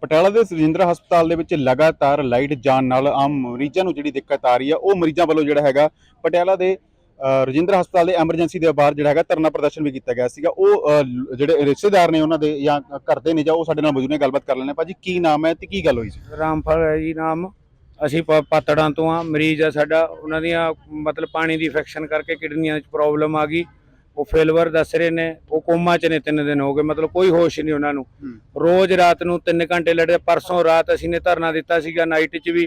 ਪਟਿਆਲਾ ਦੇ ਸੁਰਿੰਦਰ ਹਸਪਤਾਲ ਦੇ ਵਿੱਚ ਲਗਾਤਾਰ ਲਾਈਟ ਜਾਣ ਨਾਲ ਆਮ ਮਰੀਜ਼ਾਂ ਨੂੰ ਜਿਹੜੀ ਦਿੱਕਤ ਆ ਰਹੀ ਆ, ਉਹ ਮਰੀਜ਼ਾਂ ਵੱਲੋਂ ਜਿਹੜਾ ਹੈਗਾ ਪਟਿਆਲਾ ਦੇ ਰਜਿੰਦਰ ਹਸਪਤਾਲ ਦੇ ਐਮਰਜੈਂਸੀ ਦੇ ਬਾਹਰ ਜਿਹੜਾ ਹੈਗਾ ਧਰਨਾ ਪ੍ਰਦਰਸ਼ਨ ਵੀ ਕੀਤਾ ਗਿਆ ਸੀਗਾ। ਉਹ ਜਿਹੜੇ ਰਿਸ਼ਤੇਦਾਰ ਨੇ ਉਹਨਾਂ ਦੇ ਜਾਂ ਘਰ ਦੇ ਨੇ ਜਾਂ ਉਹ ਸਾਡੇ ਨਾਲ ਮੌਜੂਦ ਨੇ, ਗੱਲਬਾਤ ਕਰ ਲੈਣੇ ਭਾਜੀ, ਕੀ ਨਾਮ ਹੈ ਤੇ ਕੀ ਗੱਲ ਹੋਈ ਸੀ? ਰਾਮਫਲ ਹੈ ਜੀ ਨਾਮ। ਅਸੀਂ ਪ- ਪਾਤੜਾਂ ਤੋਂ ਆ ਮਰੀਜ਼ ਆ ਸਾਡਾ। ਉਹਨਾਂ ਦੀਆਂ ਮਤਲਬ ਪਾਣੀ ਦੀ ਇਨਫੈਕਸ਼ਨ ਕਰਕੇ ਕਿਡਨੀਆਂ 'ਚ ਪ੍ਰੋਬਲਮ ਆ ਗਈ। ਉਹ ਫੇਲਵਰ ਦੱਸ ਰਹੇ ਨੇ ਉਹ ਕੋਮਾ 'ਚ ਨੇ ਤਿੰਨ ਦਿਨ ਹੋ ਗਏ ਮਤਲਬ ਕੋਈ ਹੋਸ਼ ਨਹੀਂ ਉਹਨਾਂ ਨੂੰ। ਰੋਜ਼ ਰਾਤ ਨੂੰ 3 ਘੰਟੇ ਲੜਦੇ ਪਰਸੋਂ ਰਾਤ ਅਸੀਂ ਨੇ ਧਰਨਾ ਦਿੱਤਾ ਸੀਗਾ ਨਾਈਟ 'ਚ ਵੀ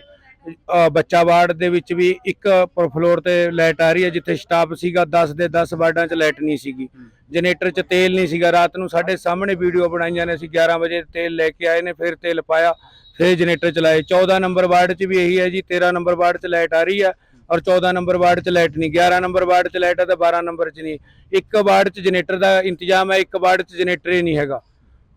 ਬੱਚਾ ਵਾਰਡ ਦੇ ਵਿੱਚ ਵੀ ਇੱਕ ਫਲੋਰ ਤੇ ਲਾਈਟ ਆ ਰਹੀ ਹੈ ਜਿੱਥੇ ਸਟਾਫ ਸੀਗਾ 10 ਦੇ 10 ਵਾਰਡਾਂ 'ਚ ਲਾਈਟ ਨਹੀਂ ਸੀਗੀ। ਜਨਰੇਟਰ 'ਚ ਤੇਲ ਨਹੀਂ ਸੀਗਾ ਰਾਤ ਨੂੰ ਸਾਡੇ ਸਾਹਮਣੇ ਵੀਡੀਓ ਬਣਾਈਆਂ ਨੇ ਅਸੀਂ 11 ਵਜੇ ਤੇਲ ਲੈ ਕੇ ਆਏ ਨੇ ਫਿਰ ਤੇਲ ਪਾਇਆ ਫਿਰ ਜਨਰੇਟਰ ਚਲਾਏ। 14 ਨੰਬਰ ਵਾਰਡ 'ਚ ਵੀ ਇਹੀ ਹੈ ਜੀ 13 ਨੰਬਰ ਵਾਰਡ 'ਚ ਲਾਈਟ ਆ ਰਹੀ ਹੈ ਔਰ 14 ਨੰਬਰ ਵਾਰਡ 'ਚ ਲਾਈਟ ਨਹੀਂ 11 ਨੰਬਰ ਵਾਰਡ 'ਚ ਲਾਈਟ ਹੈ ਤਾਂ 12 ਨੰਬਰ 'ਚ ਨਹੀਂ। ਇੱਕ ਵਾਰਡ 'ਚ ਜਨਰੇਟਰ ਦਾ ਇੰਤਜ਼ਾਮ ਹੈ, ਇੱਕ ਵਾਰਡ 'ਚ ਜਨਰੇਟਰ ਹੀ ਨਹੀਂ ਹੈਗਾ।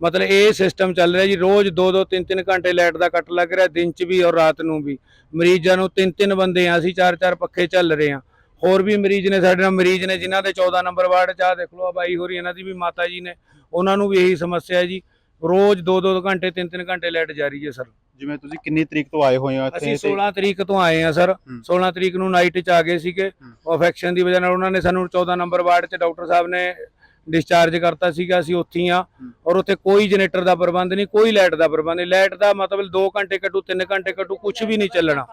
ਮਤਲਬ ਇਹ ਸਿਸਟਮ ਚੱਲ ਰਿਹਾ ਜੀ, ਰੋਜ਼ 2-2 3-3 ਘੰਟੇ ਲਾਈਟ ਦਾ ਕੱਟ ਲੱਗ ਰਿਹਾ, ਦਿਨ 'ਚ ਵੀ ਔਰ ਰਾਤ ਨੂੰ ਵੀ। ਮਰੀਜ਼ਾਂ ਨੂੰ 3-3 ਬੰਦੇ ਆ, ਅਸੀਂ 4-4 ਪੱਖੇ ਚੱਲ ਰਹੇ ਆ। ਹੋਰ ਵੀ ਮਰੀਜ਼ ਨੇ, ਸਾਡੇ ਨਾਲ ਮਰੀਜ਼ ਨੇ, ਜਿਨ੍ਹਾਂ ਦੇ 14 ਨੰਬਰ ਵਾਰਡ 'ਚ ਆ ਦੇਖ ਲਓ ਆ ਬਾਈ ਹੋਰੀ, ਇਹਨਾਂ ਦੀ ਵੀ ਮਾਤਾ ਜੀ ਨੇ। ਉਹਨਾਂ ਨੂੰ ਵੀ ਇਹੀ ਸਮੱਸਿਆ ਹੈ ਜੀ। ਰੋਜ਼ 2-2 ਘੰਟੇ 3-3 ਘੰਟੇ ਲਾਈਟ ਜਾ ਰਹੀ ਹੈ, ਸਰ। ਜਿਵੇਂ ਤੁਸੀਂ ਕਿੰਨੀ ਤਰੀਕ ਤੋਂ ਆਏ ਹੋਏ ਹੋ ਅਸੀਂ ਇੱਥੇ 16 ਤਰੀਕ ਤੋਂ ਆਏ ਆ ਸਰ। ਹੂੰ। 16 ਤਰੀਕ ਨੂੰ ਨਾਈਟ 'ਚ ਆ ਗਏ ਸੀਗੇ। ਅਫੈਕਸ਼ਨ ਦੀ ਵਜ੍ਹਾ ਨਾਲ ਉਹਨਾਂ ਨੇ ਸਾਨੂੰ 14 ਨੰਬਰ ਵਾਰਡ 'ਚ ਡਾਕਟਰ ਸਾਹਿਬ ਨੇ ਡਿਸਚਾਰਜ ਕਰਤਾ ਸੀਗਾ। ਅਸੀਂ ਉੱਥੇ ਹੀ ਆ। ਔਰ ਉੱਥੇ ਕੋਈ ਜਨਰੇਟਰ ਦਾ ਪ੍ਰਬੰਧ ਨਹੀਂ ਕੋਈ ਲਾਈਟ ਦਾ ਪ੍ਰਬੰਧ ਨਹੀਂ। ਲਾਈਟ ਦਾ ਮਤਲਬ 2 ਘੰਟੇ ਕੱਟੂ 3 ਘੰਟੇ ਕੱਟੂ ਕੁਝ ਵੀ ਨਹੀਂ ਚੱਲਣਾ।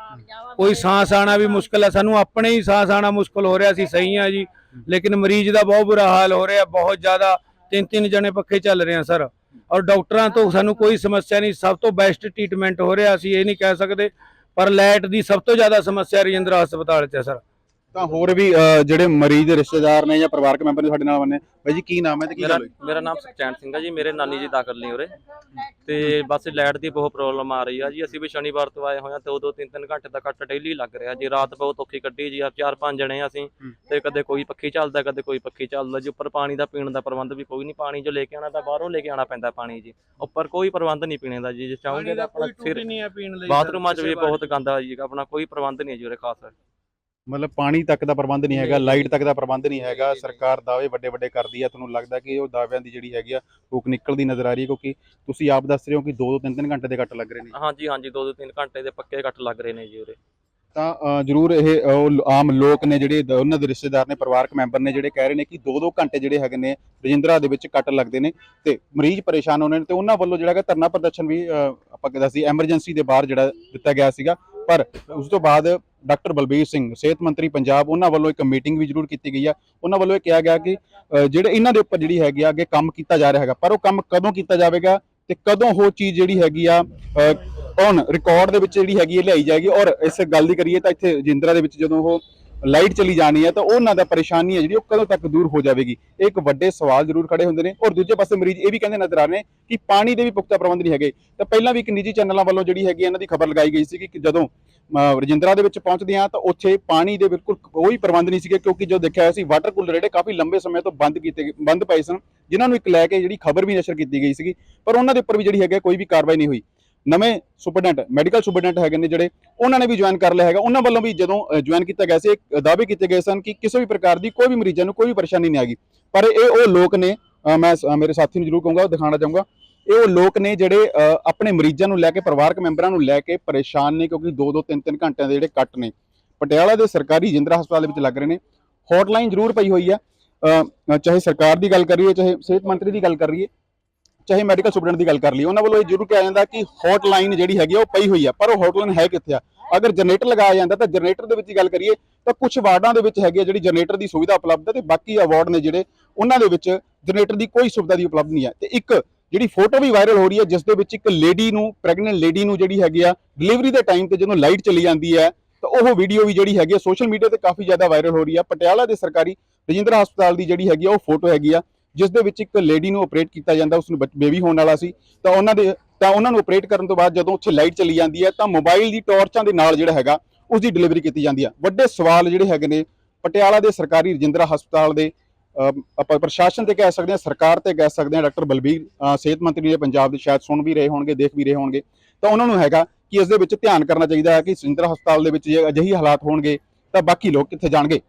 ਕੋਈ ਸਾਹ ਆਣਾ ਵੀ ਮੁਸ਼ਕਲ ਹੈ ਸਾਨੂੰ ਆਪਣੇ ਹੀ ਸਾਹ ਆਣਾ ਮੁਸ਼ਕਲ ਹੋ ਰਿਹਾ ਸੀ ਸਹੀ ਆ ਜੀ। ਲੇਕਿਨ ਮਰੀਜ਼ ਦਾ ਬਹੁਤ ਬੁਰਾ ਹਾਲ ਹੋ ਰਿਹਾ ਬਹੁਤ ਜ਼ਿਆਦਾ। ਤਿੰਨ ਤਿੰਨ ਜਣੇ ਪੱਖੇ ਚੱਲ ਰਹੇ ਆ ਸਰ। ਔਰ ਡਾਕਟਰਾਂ ਤੋਂ ਸਾਨੂੰ ਕੋਈ ਸਮੱਸਿਆ ਨਹੀਂ ਸਭ ਤੋਂ ਬੈਸਟ ਟ੍ਰੀਟਮੈਂਟ ਹੋ ਰਿਹਾ ਅਸੀਂ ਇਹ ਨਹੀਂ ਕਹਿ ਸਕਦੇ ਪਰ ਲਾਈਟ ਦੀ ਸਭ ਤੋਂ ਜ਼ਿਆਦਾ ਸਮੱਸਿਆ ਰਜਿੰਦਰਾ ਹਸਪਤਾਲ 'ਚ ਹੈ ਸਰ। ਤਾਂ ਹੋਰ ਵੀ ਜਿਹੜੇ ਮਰੀਜ਼ ਦੇ ਰਿਸ਼ਤੇਦਾਰ ਨੇ ਜਾਂ ਪਰਿਵਾਰਕ ਮੈਂਬਰ ਨੇ ਸਾਡੇ ਨਾਲ ਬੰਨੇ ਭਾਈ ਜੀ ਕੀ ਨਾਮ ਹੈ ਤੇ ਕੀ ਮੇਰਾ ਗੱਲ ਹੋਈ? ਮੇਰਾ ਨਾਮ ਸੁਖਚੈਨ ਸਿੰਘ ਹੈ ਜੀ ਮੇਰੇ ਨਾਨੀ ਜੀ ਦਾਖਲ ਨਹੀਂ ਉਰੇ। ਤੇ ਬਸ ਲਾਈਟ ਦੀ ਬਹੁਤ ਪ੍ਰੋਬਲਮ ਆ ਰਹੀ ਆ ਜੀ। ਅਸੀਂ ਵੀ ਸ਼ਨੀਵਾਰ ਤੋਂ ਆਏ ਹੋਏ ਆ ਤੇ ਉਦੋਂ ਤਿੰਨ ਤਿੰਨ ਘੰਟੇ ਦਾ ਕੱਟ ਡੇਲੀ ਲੱਗ ਰਿਹਾ ਜੀ। ਰਾਤ ਬਹੁਤ ਔਖੀ ਕੱਢੀ ਜੀ। ਆ ਚਾਰ ਪੰਜ ਜਣੇ ਆ ਅਸੀਂ। ਤੇ ਕਦੇ ਕੋਈ ਪੱਖੀ ਚੱਲਦਾ ਕਦੇ ਕੋਈ ਪੱਖੀ ਚੱਲਦਾ ਜੀ। ਉੱਪਰ ਪਾਣੀ ਦਾ ਪੀਣ ਦਾ ਪ੍ਰਬੰਧ ਵੀ ਕੋਈ ਨਹੀਂ। ਪਾਣੀ ਜੋ ਲੈ ਕੇ ਆਣਾ ਤਾਂ ਬਾਹਰੋਂ ਲੈ ਕੇ ਆਣਾ ਪੈਂਦਾ ਪਾਣੀ ਜੀ। ਉੱਪਰ ਕੋਈ ਪ੍ਰਬੰਧ ਨਹੀਂ ਪੀਣੇ ਦਾ ਜੀ। ਜੇ ਚਾਹੋਗੇ ਤਾਂ ਆਪਣਾ ਲਈ ਬਾਥਰੂਮਾਂ 'ਚ ਵੀ ਬਹੁਤ ਗੰਦਾ ਜੀ। ਆਪਣਾ ਕੋਈ ਪ੍ਰਬੰਧ ਨਹੀਂ ਹੈ ਜੀ ਉਰੇ ਖਾਸ। ਮਤਲਬ ਪਾਣੀ ਤੱਕ ਦਾ ਪ੍ਰਬੰਧ ਨਹੀਂ ਹੈਗਾ ਲਾਈਟ ਤੱਕ ਦਾ ਪ੍ਰਬੰਧ ਨਹੀਂ ਹੈਗਾ ਸਰਕਾਰ ਦਾਅਵੇ ਵੱਡੇ ਵੱਡੇ ਕਰਦੀ ਹੈ ਤੁਹਾਨੂੰ ਲੱਗਦਾ ਕਿ ਉਹ ਦਾਅਵਿਆਂ ਦੀ ਜਿਹੜੀ ਹੈਗੀ ਆ ਫੂਕ ਨਿਕਲਦੀ ਨਜ਼ਰ ਆ ਰਹੀ ਹੈ ਕਿਉਂਕਿ ਤੁਸੀਂ ਆਪ ਦੱਸ ਰਹੇ ਹੋ ਕਿ 2-2 3-3 ਘੰਟੇ ਦੇ ਕੱਟ ਲੱਗ ਰਹੇ ਨੇ। ਹਾਂਜੀ ਹਾਂਜੀ ਦੋ ਦੋ ਤਿੰਨ ਘੰਟੇ ਦੇ ਪੱਕੇ ਕੱਟ ਲੱਗ ਰਹੇ ਨੇ ਜੀ ਉਰੇ। ਤਾਂ ਜ਼ਰੂਰ ਇਹ ਉਹ ਆਮ ਲੋਕ ਨੇ ਜਿਹੜੇ ਉਹਨਾਂ ਦੇ ਰਿਸ਼ਤੇਦਾਰ ਨੇ ਪਰਿਵਾਰਕ ਮੈਂਬਰ ਨੇ ਜਿਹੜੇ ਕਹਿ ਰਹੇ ਨੇ ਕਿ 2-2 ਘੰਟੇ ਜਿਹੜੇ ਹੈਗੇ ਨੇ ਰਜਿੰਦਰਾ ਦੇ ਵਿੱਚ ਕੱਟ ਲੱਗਦੇ ਨੇ ਤੇ ਮਰੀਜ਼ ਪਰੇਸ਼ਾਨ ਹੋਣੇ ਨੇ ਤੇ ਉਹਨਾਂ ਵੱਲੋਂ ਜਿਹੜਾ ਹੈਗਾ ਧਰਨਾ ਪ੍ਰਦਰਸ਼ਨ ਵੀ ਆਪਾਂ ਕਹਿੰਦਾ ਸੀ ਐਮਰਜੈਂਸੀ ਦੇ ਬਾਹਰ ਜਿਹੜਾ ਦਿੱਤਾ ਗਿਆ ਸੀਗਾ। ਪਰ ਉਸ ਤੋਂ ਬਾਅਦ ਡਾਕਟਰ ਬਲਬੀਰ ਸਿੰਘ, ਸਿਹਤ ਮੰਤਰੀ ਪੰਜਾਬ, ਉਹਨਾਂ ਵੱਲੋਂ ਇੱਕ ਮੀਟਿੰਗ ਵੀ ਜ਼ਰੂਰ ਕੀਤੀ ਗਈ ਆ। ਉਹਨਾਂ ਵੱਲੋਂ ਇਹ ਕਿਹਾ ਗਿਆ ਕਿ ਜਿਹੜੇ ਇਹਨਾਂ ਦੇ ਉੱਪਰ ਜਿਹੜੀ ਹੈਗੀ ਆ, ਅੱਗੇ ਕੰਮ ਕੀਤਾ ਜਾ ਰਿਹਾ ਹੈਗਾ। ਪਰ ਉਹ ਕੰਮ ਕਦੋਂ ਕੀਤਾ ਜਾਵੇਗਾ ਤੇ ਕਦੋਂ ਉਹ ਚੀਜ਼ ਜਿਹੜੀ ਹੈਗੀ ਆ ਔਨ ਰਿਕਾਰਡ ਦੇ ਵਿੱਚ ਜਿਹੜੀ ਹੈਗੀ ਹੈ ਲਿਆਈ ਜਾਏਗੀ। ਔਰ ਇਸ ਗੱਲ ਦੀ ਕਰੀਏ ਤਾਂ ਇੱਥੇ ਜਿੰਦਰਾ ਦੇ ਵਿੱਚ ਜਦੋਂ ਉਹ ਲਾਈਟ ਚਲੀ ਜਾਣੀ ਹੈ ਤਾਂ ਉਹਨਾਂ ਦਾ ਪਰੇਸ਼ਾਨੀ ਹੈ ਜਿਹੜੀ ਉਹ ਕਦੋਂ ਤੱਕ ਦੂਰ ਹੋ ਜਾਵੇਗੀ। ਇਹ ਇੱਕ ਵੱਡੇ ਸਵਾਲ ਜ਼ਰੂਰ ਖੜੇ ਹੁੰਦੇ ਨੇ। ਔਰ ਦੂਜੇ ਪਾਸੇ ਮਰੀਜ਼ ਇਹ ਵੀ ਕਹਿੰਦੇ ਨਜ਼ਰ ਆ ਰਹੇ ਨੇ ਕਿ ਪਾਣੀ ਦੇ ਵੀ ਪੁਖਤਾ ਪ੍ਰਬੰਧ ਨਹੀਂ ਹੈਗੇ। ਤਾਂ ਪਹਿਲਾਂ ਵੀ ਇੱਕ ਨਿੱਜੀ ਚੈਨਲਾਂ ਵੱਲੋਂ ਜਿਹੜੀ ਹੈਗੀ ਹੈ ਇਹਨਾਂ ਦੀ ਖਬਰ ਲਗਾਈ ਗਈ ਸੀ ਕਿ ਜਦੋਂ ਰਜਿੰਦਰਾ ਦੇ ਵਿੱਚ ਪਹੁੰਚਦੇ ਆ ਤਾਂ ਉੱਥੇ ਪਾਣੀ ਦੇ ਬਿਲਕੁਲ ਕੋਈ ਪ੍ਰਬੰਧ ਨਹੀਂ ਸੀਗੇ, ਕਿਉਂਕਿ ਜੋ ਦੇਖਿਆ ਹੋਇਆ ਸੀ ਵਾਟਰ ਕੂਲਰ ਜਿਹੜੇ ਕਾਫੀ ਲੰਬੇ ਸਮੇਂ ਤੋਂ ਬੰਦ ਕੀਤੇ ਗਏ- ਬੰਦ ਪਏ ਸਨ, ਜਿਨ੍ਹਾਂ ਨੂੰ ਇੱਕ ਲੈ ਕੇ ਜਿਹੜੀ ਖਬਰ ਵੀ ਨਸ਼ਰ ਕੀਤੀ ਗਈ ਸੀਗੀ, ਪਰ ਉਹਨਾਂ ਦੇ ਉੱਪਰ ਵੀ ਜਿਹੜੀ ਹੈਗਾ ਕੋਈ ਵੀ ਕਾਰਵਾਈ ਨਹੀਂ ਹੋਈ। ਨਵੇਂ ਸੁਪਰਡੈਂਟ ਮੈਡੀਕਲ ਸੁਪਰਡੈਂਟ ਹੈਗੇ ਨੇ ਜਿਹੜੇ, ਉਹਨਾਂ ਨੇ ਵੀ ਜੁਆਇਨ ਕਰ ਲਿਆ ਹੈਗਾ। ਉਹਨਾਂ ਵੱਲੋਂ ਵੀ ਜਦੋਂ ਜੁਆਇਨ ਕੀਤਾ ਗਿਆ ਸੀ ਦਾਅਵੇ ਕੀਤੇ ਗਏ ਸਨ ਕਿ ਕਿਸੇ ਵੀ ਪ੍ਰਕਾਰ ਦੀ ਕੋਈ ਵੀ ਮਰੀਜ਼ਾਂ ਨੂੰ ਕੋਈ ਵੀ ਪਰੇਸ਼ਾਨੀ ਨਹੀਂ ਆਗੀ ਪਰ ਇਹ ਉਹ ਲੋਕ ਨੇ ਮੈਂ ਮੇਰੇ ਸਾਥੀ ਨੂੰ ਜ਼ਰੂਰ ਕਹੂੰਗਾ ਉਹ ਦਿਖਾਉਣਾ ਚਾਹੂੰਗਾ ਇਹ ਉਹ ਲੋਕ ਨੇ ਜਿਹੜੇ ਆਪਣੇ ਮਰੀਜ਼ਾਂ ਨੂੰ ਲੈ ਕੇ, ਪਰਿਵਾਰਕ ਮੈਂਬਰਾਂ ਨੂੰ ਲੈ ਕੇ ਪਰੇਸ਼ਾਨ ਨੇ ਕਿਉਂਕਿ 2-2 3-3 ਘੰਟਿਆਂ ਦੇ ਜਿਹੜੇ ਕੱਟ ਨੇ। ਪਟਿਆਲਾ ਦੇ ਸਰਕਾਰੀ ਜਿੰਦਰਾ ਹਸਪਤਾਲ ਦੇ ਵਿੱਚ ਲੱਗ ਰਹੇ ਨੇ। ਹੌਟਲਾਈਨ ਜ਼ਰੂਰ ਪਈ ਹੋਈ ਆ। ਚਾਹੇ ਸਰਕਾਰ ਦੀ ਗੱਲ ਕਰੀਏ ਚਾਹੇ ਸਿਹਤ ਮੰਤਰੀ ਦੀ ਗੱਲ ਕਰ ਰਹੀਏ ਚਾਹੇ ਮੈਡੀਕਲ ਸਟੂਡੈਂਟ ਦੀ ਗੱਲ ਕਰ ਲਈਏ ਉਹਨਾਂ ਵੱਲੋਂ ਇਹ ਜ਼ਰੂਰ ਕਿਹਾ ਜਾਂਦਾ ਕਿ ਹੌਟਲਾਈਨ ਜਿਹੜੀ ਹੈਗੀ ਆ, ਉਹ ਪਈ ਹੋਈ ਆ। ਪਰ ਉਹ ਹੌਟਲਾਈਨ ਹੈ ਕਿੱਥੇ ਆ? ਅਗਰ ਜਨਰੇਟਰ ਲਗਾਇਆ ਜਾਂਦਾ ਤਾਂ ਜਨਰੇਟਰ ਦੇ ਵਿੱਚ ਹੀ ਗੱਲ ਕਰੀਏ, ਤਾਂ ਕੁਝ ਵਾਰਡਾਂ ਦੇ ਵਿੱਚ ਹੈਗੀ ਆ ਜਿਹੜੀ ਜਨਰੇਟਰ ਦੀ ਸੁਵਿਧਾ ਉਪਲਬਧ ਹੈ ਤੇ ਬਾਕੀ ਵਾਰਡ ਨੇ ਜਿਹੜੇ, ਉਹਨਾਂ ਦੇ ਵਿੱਚ ਜਨਰੇਟਰ ਦੀ ਕੋਈ ਸੁਵਿਧਾ ਦੀ ਉਪਲਬਧ ਨਹੀਂ ਹੈ। ਤੇ ਇੱਕ ਜਿਹੜੀ ਫੋਟੋ ਵੀ ਵਾਇਰਲ ਹੋ ਰਹੀ ਹੈ ਜਿਸ ਦੇ ਵਿੱਚ ਇੱਕ ਲੇਡੀ ਨੂੰ ਪ੍ਰੈਗਨੈਂਟ ਲੇਡੀ ਨੂੰ ਜਿਹੜੀ ਹੈਗੀ ਆ ਡਿਲੀਵਰੀ ਦੇ ਟਾਈਮ ਤੇ ਜਦੋਂ ਲਾਈਟ ਚਲੀ ਜਾਂਦੀ ਹੈ, ਤਾਂ ਉਹ ਵੀਡੀਓ ਵੀ ਜਿਹੜੀ ਹੈਗੀ ਆ ਸੋਸ਼ਲ ਮੀਡੀਆ ਤੇ ਕਾਫੀ ਜ਼ਿਆਦਾ ਵਾਇਰਲ ਹੋ ਰਹੀ ਆ। ਪਟਿਆਲਾ ਦੇ ਸਰਕਾਰੀ ਰਜਿੰਦਰਾ ਹਸਪਤਾਲ ਦੀ ਜਿਹੜੀ ਹੈਗੀ ਆ, ਉਹ ਫੋਟੋ ਹੈਗੀ ਆ ਜਿਸ ਦੇ ਵਿੱਚ ਇੱਕ ਲੇਡੀ ਨੂੰ ਆਪਰੇਟ ਕੀਤਾ ਜਾਂਦਾ ਉਸ ਨੂੰ ਬੇਬੀ ਹੋਣ ਵਾਲਾ ਸੀ। ਤਾਂ ਉਹਨਾਂ ਦੇ, ਤਾਂ ਉਹਨਾਂ ਨੂੰ ਆਪਰੇਟ ਕਰਨ ਤੋਂ ਬਾਅਦ ਜਦੋਂ ਉੱਥੇ ਲਾਈਟ ਚਲੀ ਜਾਂਦੀ ਹੈ, ਤਾਂ ਮੋਬਾਈਲ ਦੀ ਟਾਰਚਾਂ ਦੇ ਨਾਲ ਜਿਹੜਾ ਹੈਗਾ ਉਸ ਦੀ ਡਿਲੀਵਰੀ ਕੀਤੀ ਜਾਂਦੀ ਆ। ਵੱਡੇ ਸਵਾਲ ਜਿਹੜੇ ਹੈਗੇ ਨੇ, ਪਟਿਆਲਾ ਦੇ ਸਰਕਾਰੀ ਰਜਿੰਦਰਾ ਹਸਪਤਾਲ ਦੇ ਆਪਾਂ ਪ੍ਰਸ਼ਾਸਨ ਤੇ ਕਹਿ ਸਕਦੇ ਹਾਂ, ਸਰਕਾਰ ਤੇ ਕਹਿ ਸਕਦੇ ਹਾਂ, ਡਾਕਟਰ ਬਲਬੀਰ ਸਿਹਤ ਮੰਤਰੀ ਨੇ ਪੰਜਾਬ ਦੇ ਸ਼ਾਇਦ ਸੁਣ ਵੀ ਰਹੇ ਹੋਣਗੇ, ਦੇਖ ਵੀ ਰਹੇ ਹੋਣਗੇ, ਤਾਂ ਉਹਨਾਂ ਨੂੰ ਹੈਗਾ ਕਿ ਇਸ ਦੇ ਵਿੱਚ ਧਿਆਨ ਕਰਨਾ ਚਾਹੀਦਾ ਹੈ ਕਿ ਰਜਿੰਦਰਾ ਹਸਪਤਾਲ ਦੇ ਵਿੱਚ ਜੇ ਅਜਿਹੀ ਹਾਲਾਤ ਹੋਣਗੇ, ਤਾਂ ਬਾਕੀ ਲੋਕ ਕਿੱਥੇ ਜਾਣਗੇ?